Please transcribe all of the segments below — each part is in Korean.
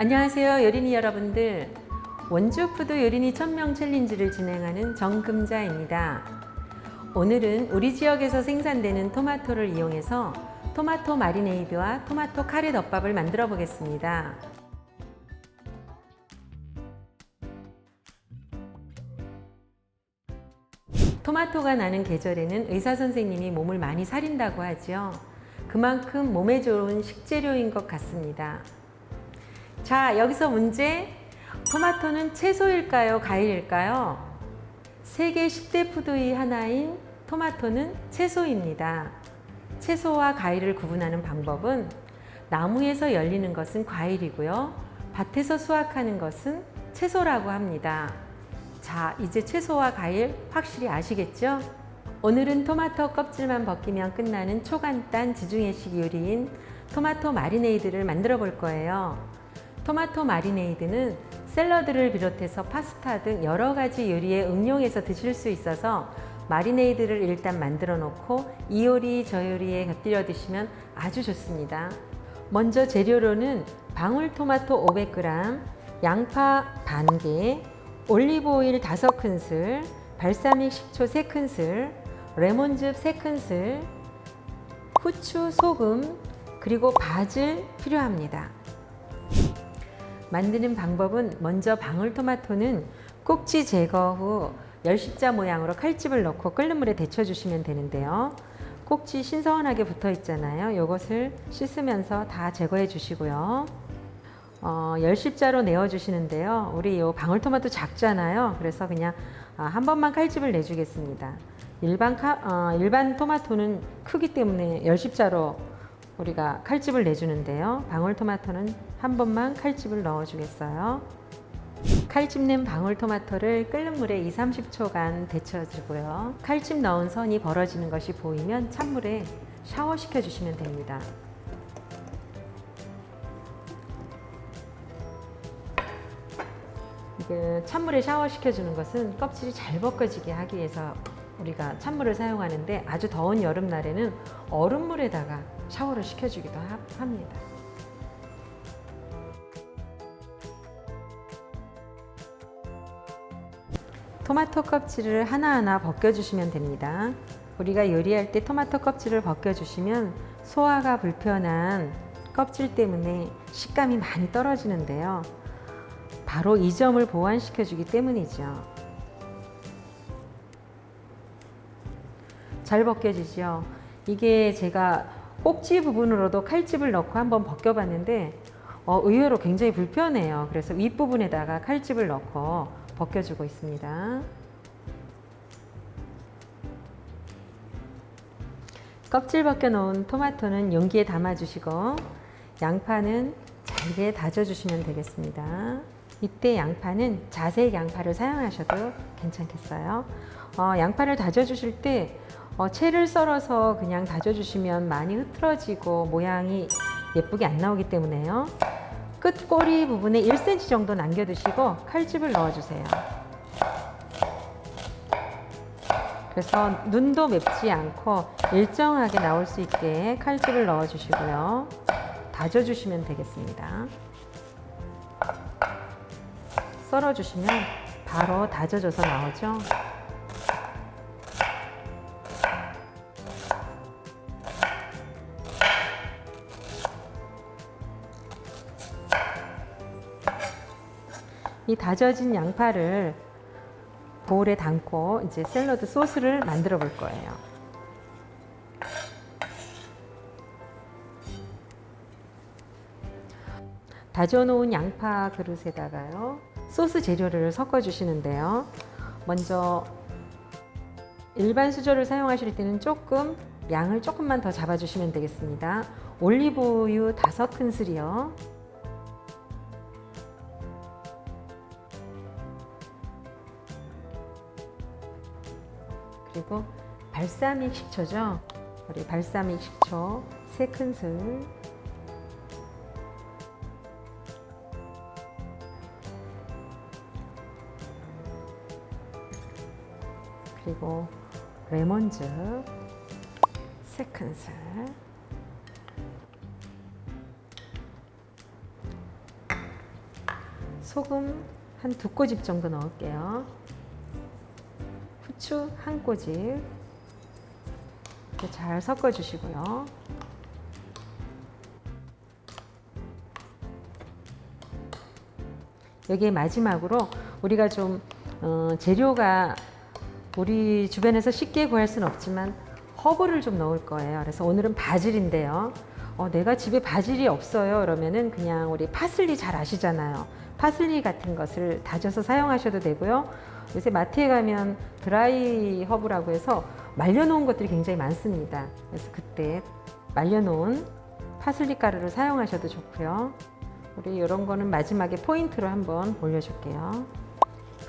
안녕하세요 요린이 여러분들. 원주푸드 요린이 천명 챌린지를 진행하는 정금자입니다. 오늘은 우리 지역에서 생산되는 토마토를 이용해서 토마토 마리네이드와 토마토 카레 덮밥을 만들어 보겠습니다. 토마토가 나는 계절에는 의사 선생님이 몸을 많이 사린다고 하죠. 그만큼 몸에 좋은 식재료인 것 같습니다 자, 여기서 문제. 토마토는 채소일까요? 과일일까요? 세계 10대 푸드의 하나인 토마토는 채소입니다. 채소와 과일을 구분하는 방법은 나무에서 열리는 것은 과일이고요. 밭에서 수확하는 것은 채소라고 합니다. 자, 이제 채소와 과일 확실히 아시겠죠? 오늘은 토마토 껍질만 벗기면 끝나는 초간단 지중해식 요리인 토마토 마리네이드를 만들어 볼 거예요. 토마토 마리네이드는 샐러드를 비롯해서 파스타 등 여러 가지 요리에 응용해서 드실 수 있어서 마리네이드를 일단 만들어 놓고 이 요리 저 요리에 곁들여 드시면 아주 좋습니다. 먼저 재료로는 방울토마토 500g, 양파 반개, 올리브오일 5큰술, 발사믹 식초 3큰술, 레몬즙 3큰술, 후추, 소금, 그리고 바질 필요합니다. 만드는 방법은 먼저 방울토마토는 꼭지 제거 후 열십자 모양으로 칼집을 넣고 끓는 물에 데쳐 주시면 되는데요. 꼭지 신선하게 붙어 있잖아요. 이것을 씻으면서 다 제거해 주시고요. 어, 열십자로 내어 주시는데요. 우리 이 방울토마토 작잖아요. 그래서 그냥 아, 한 번만 칼집을 내주겠습니다. 일반, 카, 어, 일반 토마토는 크기 때문에 열십자로 우리가 칼집을 내주는데요. 방울토마토는 한 번만 칼집을 넣어주겠어요. 칼집 낸 방울토마토를 끓는 물에 2, 30초간 데쳐주고요. 칼집 넣은 선이 벌어지는 것이 보이면 찬물에 샤워시켜 주시면 됩니다. 찬물에 샤워시켜 주는 것은 껍질이 잘 벗겨지게 하기 위해서 우리가 찬물을 사용하는데 아주 더운 여름날에는 얼음물에다가 샤워를 시켜주기도 하- 합니다. 토마토 껍질을 하나하나 벗겨주시면 됩니다. 우리가 요리할 때 토마토 껍질을 벗겨주시면 소화가 불편한 껍질 때문에 식감이 많이 떨어지는데요. 바로 이 점을 보완시켜주기 때문이죠. 잘 벗겨지죠. 이게 제가 꼭지 부분으로도 칼집을 넣고 한번 벗겨봤는데 어, 의외로 굉장히 불편해요. 그래서 윗부분에다가 칼집을 넣고 벗겨주고 있습니다. 껍질 벗겨 놓은 토마토는 용기에 담아주시고 양파는 잘게 다져주시면 되겠습니다. 이때 양파는 자색 양파를 사용하셔도 괜찮겠어요. 어, 양파를 다져주실 때 어, 채를 썰어서 그냥 다져주시면 많이 흐트러지고 모양이 예쁘게 안 나오기 때문에요. 끝 꼬리 부분에 1cm 정도 남겨두시고 칼집을 넣어주세요. 그래서 눈도 맵지 않고 일정하게 나올 수 있게 칼집을 넣어주시고요. 다져주시면 되겠습니다. 썰어주시면 바로 다져져서 나오죠. 이 다져진 양파를 보울에 담고 이제 샐러드 소스를 만들어 볼 거예요. 다져놓은 양파 그릇에다가요 소스 재료를 섞어 주시는데요. 먼저 일반 수저를 사용하실 때는 조금 양을 조금만 더 잡아주시면 되겠습니다. 올리브유 다섯 큰술이요. 그리고 발사믹 식초죠. 우리 발사믹 식초 세 큰술. 그리고 레몬즙 세 큰술. 소금 한 두 꼬집 정도 넣을게요. 후추 한 꼬집. 이렇게 잘 섞어 주시고요. 여기에 마지막으로 우리가 좀 어, 재료가 우리 주변에서 쉽게 구할 수는 없지만 허브를 좀 넣을 거예요. 그래서 오늘은 바질인데요. 어, 내가 집에 바질이 없어요. 그러면은 그냥 우리 파슬리 잘 아시잖아요. 파슬리 같은 것을 다져서 사용하셔도 되고요. 요새 마트에 가면 드라이 허브라고 해서 말려놓은 것들이 굉장히 많습니다. 그래서 그때 말려놓은 파슬리 가루를 사용하셔도 좋고요. 우리 이런 거는 마지막에 포인트로 한번 올려줄게요.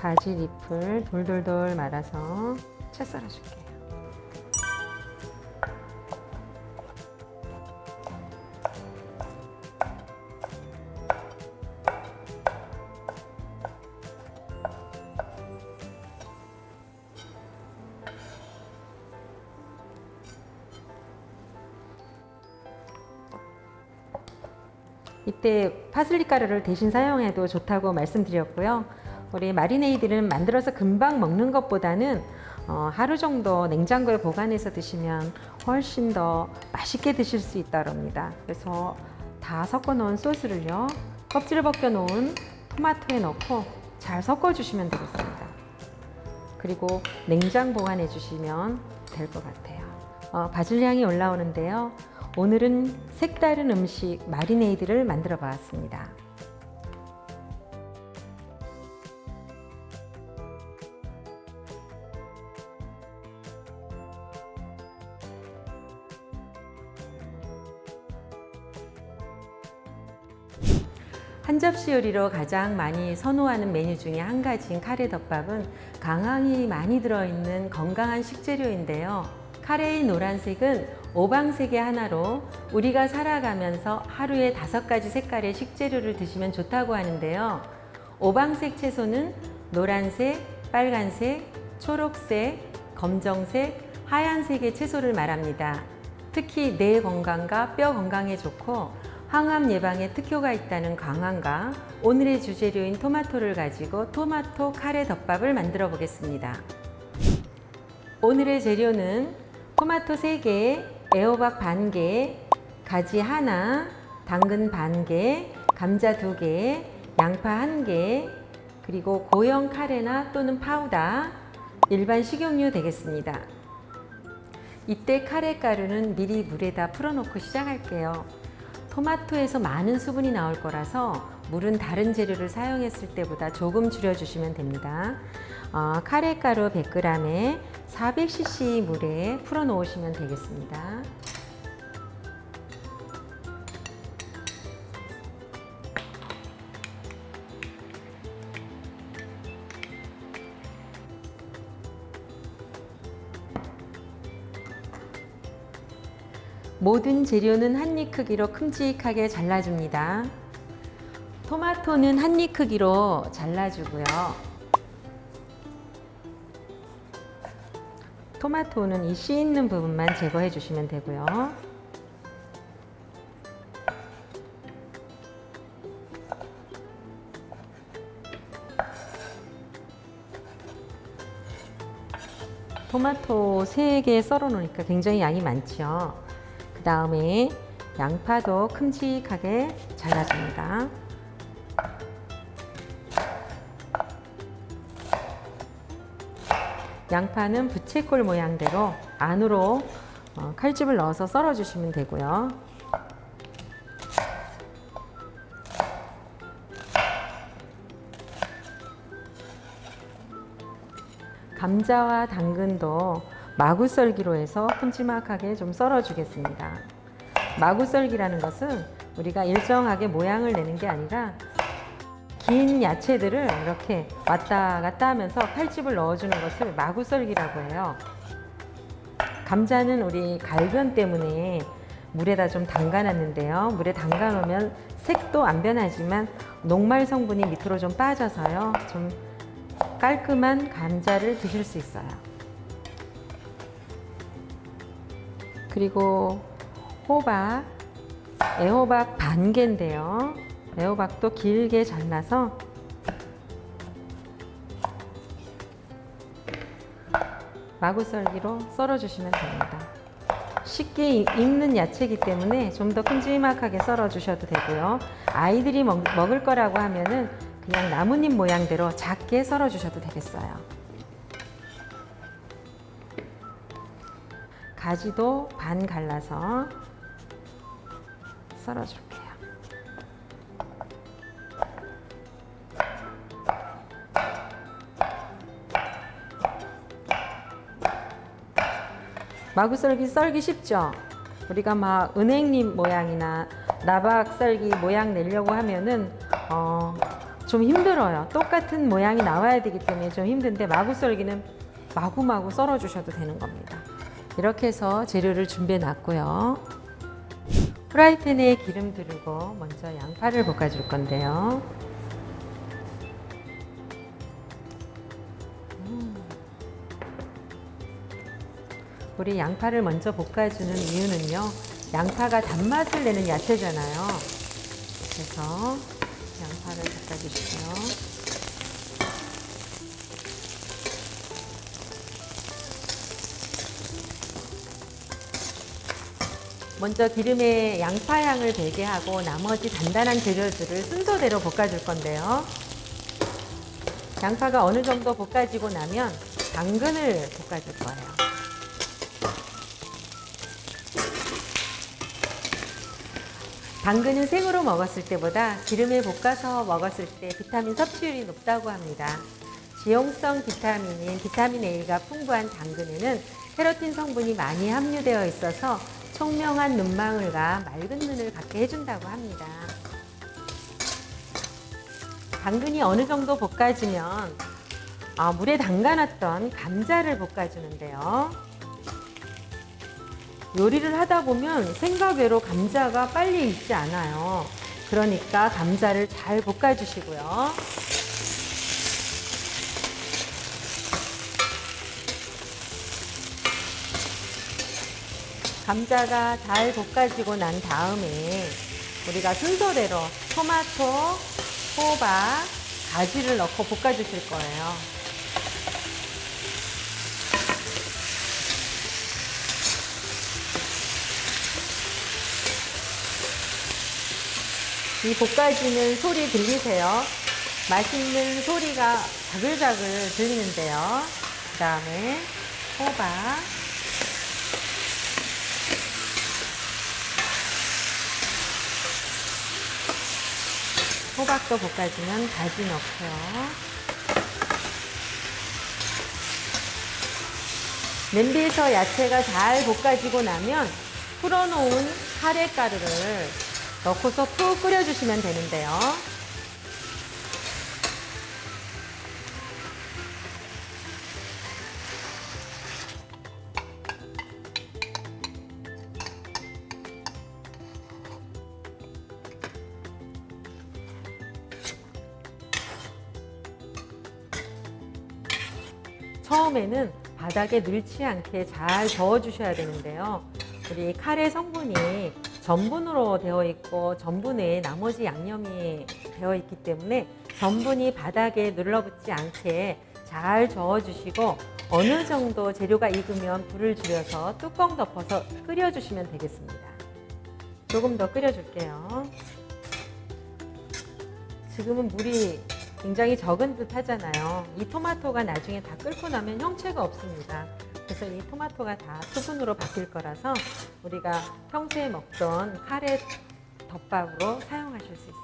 바질 잎을 돌돌돌 말아서 채 썰어줄게요. 이때 파슬리 가루를 대신 사용해도 좋다고 말씀드렸고요. 우리 마리네이드는 만들어서 금방 먹는 것보다는 어, 하루 정도 냉장고에 보관해서 드시면 훨씬 더 맛있게 드실 수 있다고 합니다. 그래서 다 섞어 놓은 소스를요. 껍질을 벗겨 놓은 토마토에 넣고 잘 섞어 주시면 되겠습니다. 그리고 냉장 보관해 주시면 될 것 같아요. 어, 바질 향이 올라오는데요. 오늘은 색다른 음식 마리네이드를 만들어 보았습니다. 한 접시 요리로 가장 많이 선호하는 메뉴 중에 한 가지인 카레 덮밥은 강황이 많이 들어있는 건강한 식재료인데요. 카레의 노란색은 오방색의 하나로 우리가 살아가면서 하루에 다섯 가지 색깔의 식재료를 드시면 좋다고 하는데요. 오방색 채소는 노란색, 빨간색, 초록색, 검정색, 하얀색의 채소를 말합니다. 특히 뇌 건강과 뼈 건강에 좋고 항암 예방에 특효가 있다는 강황과 오늘의 주재료인 토마토를 가지고 토마토 카레 덮밥을 만들어 보겠습니다. 오늘의 재료는 토마토 3개, 애호박 반 개, 가지 하나, 당근 반 개, 감자 2개, 양파 1개, 그리고 고형 카레나 또는 파우다, 일반 식용유 되겠습니다. 이때 카레 가루는 미리 물에다 풀어놓고 시작할게요. 토마토에서 많은 수분이 나올 거라서 물은 다른 재료를 사용했을 때보다 조금 줄여주시면 됩니다. 어, 카레 가루 100g에 400cc 물에 풀어 놓으시면 되겠습니다. 모든 재료는 한 입 크기로 큼직하게 잘라줍니다. 토마토는 한 입 크기로 잘라주고요. 토마토는 이 씨 있는 부분만 제거해 주시면 되고요. 토마토 3개 썰어 놓으니까 굉장히 양이 많죠. 그 다음에 양파도 큼직하게 잘라줍니다. 양파는 부채꼴 모양대로 안으로 어, 칼집을 넣어서 썰어 주시면 되고요. 감자와 당근도 마구 썰기로 해서 큼지막하게 좀 썰어 주겠습니다. 마구 썰기라는 것은 우리가 일정하게 모양을 내는 게 아니라 긴 야채들을 이렇게 왔다 갔다 하면서 칼집을 넣어주는 것을 마구 썰기라고 해요. 감자는 우리 갈변 때문에 물에다 좀 담가놨는데요. 물에 담가놓으면 색도 안 변하지만 녹말 성분이 밑으로 좀 빠져서요. 좀 깔끔한 감자를 드실 수 있어요. 그리고 호박, 애호박 반 개인데요. 애호박도 길게 잘라서 마구 썰기로 썰어주시면 됩니다. 쉽게 익는 야채이기 때문에 좀 더 큼지막하게 썰어주셔도 되고요. 아이들이 먹, 을 거라고 하면은 그냥 나뭇잎 모양대로 작게 썰어주셔도 되겠어요. 가지도 반 갈라서 썰어줄게요. 마구 썰기 썰기 쉽죠? 우리가 막 은행잎 모양이나 나박 썰기 모양 내려고 하면은 어, 좀 힘들어요. 똑같은 모양이 나와야 되기 때문에 좀 힘든데 마구 썰기는 마구마구 썰어 주셔도 되는 겁니다. 이렇게 해서 재료를 준비해 놨고요. 프라이팬에 기름 두르고 먼저 양파를 볶아 줄 건데요. 우리 양파를 먼저 볶아주는 이유는요. 양파가 단맛을 내는 야채잖아요. 그래서 양파를 볶아주시고요. 먼저 기름에 양파 향을 배게 하고 나머지 단단한 재료들을 순서대로 볶아줄 건데요. 양파가 어느 정도 볶아지고 나면 당근을 볶아줄 거예요. 당근은 생으로 먹었을 때보다 기름에 볶아서 먹었을 때 비타민 섭취율이 높다고 합니다. 지용성 비타민인 비타민 A가 풍부한 당근에는 케로틴 성분이 많이 함유되어 있어서 청명한 눈망울과 맑은 눈을 갖게 해준다고 합니다. 당근이 어느 정도 볶아지면 아, 물에 담가놨던 감자를 볶아주는데요. 요리를 하다 보면 생각외로 감자가 빨리 익지 않아요. 그러니까 감자를 잘 볶아주시고요. 감자가 잘 볶아지고 난 다음에 우리가 순서대로 토마토, 호박, 가지를 넣고 볶아주실 거예요. 이 볶아지는 소리 들리세요? 맛있는 소리가 자글자글 들리는데요. 그 다음에 호박, 호박도 볶아주면 가지 넣고요. 냄비에서 야채가 잘 볶아지고 나면 풀어놓은 카레가루를 넣고서 푹 끓여주시면 되는데요. 처음에는 바닥에 늘지 않게 잘 저어주셔야 되는데요. 우리 카레 성분이 전분으로 되어 있고 전분 외에 나머지 양념이 되어 있기 때문에 전분이 바닥에 눌러붙지 않게 잘 저어 주시고 어느 정도 재료가 익으면 불을 줄여서 뚜껑 덮어서 끓여 주시면 되겠습니다. 조금 더 끓여 줄게요. 지금은 물이 굉장히 적은 듯 하잖아요. 이 토마토가 나중에 다 끓고 나면 형체가 없습니다. 그래서 이 토마토가 다 수분으로 바뀔 거라서 우리가 평소에 먹던 카레 덮밥으로 사용하실 수 있어요.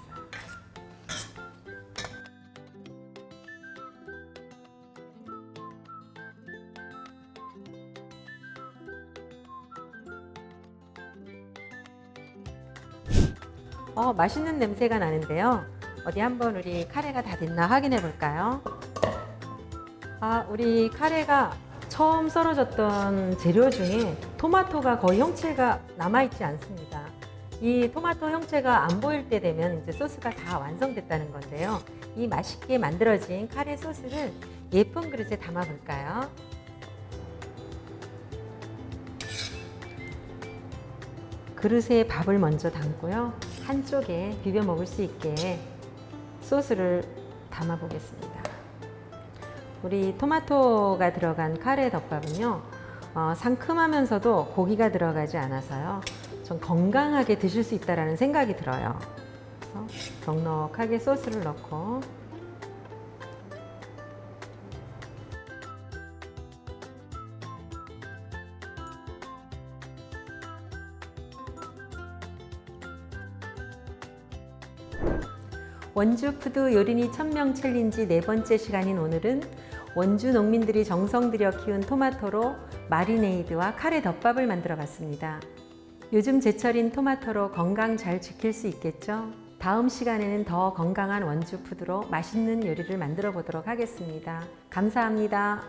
어, 맛있는 냄새가 나는데요. 어디 한번 우리 카레가 다 됐나 확인해 볼까요? 아, 우리 카레가 처음 썰어졌던 재료 중에 토마토가 거의 형체가 남아있지 않습니다. 이 토마토 형체가 안 보일 때 되면 이제 소스가 다 완성됐다는 건데요. 이 맛있게 만들어진 카레 소스를 예쁜 그릇에 담아 볼까요? 그릇에 밥을 먼저 담고요. 한쪽에 비벼 먹을 수 있게 소스를 담아 보겠습니다. 우리 토마토가 들어간 카레 덮밥은요, 어, 상큼하면서도 고기가 들어가지 않아서요, 좀 건강하게 드실 수 있다라는 생각이 들어요. 그래서 넉넉하게 소스를 넣고 원주 푸드 요리니 천명 챌린지 네 번째 시간인 오늘은 원주 농민들이 정성 들여 키운 토마토로 마리네이드와 카레 덮밥을 만들어 봤습니다. 요즘 제철인 토마토로 건강 잘 지킬 수 있겠죠? 다음 시간에는 더 건강한 원주 푸드로 맛있는 요리를 만들어 보도록 하겠습니다. 감사합니다.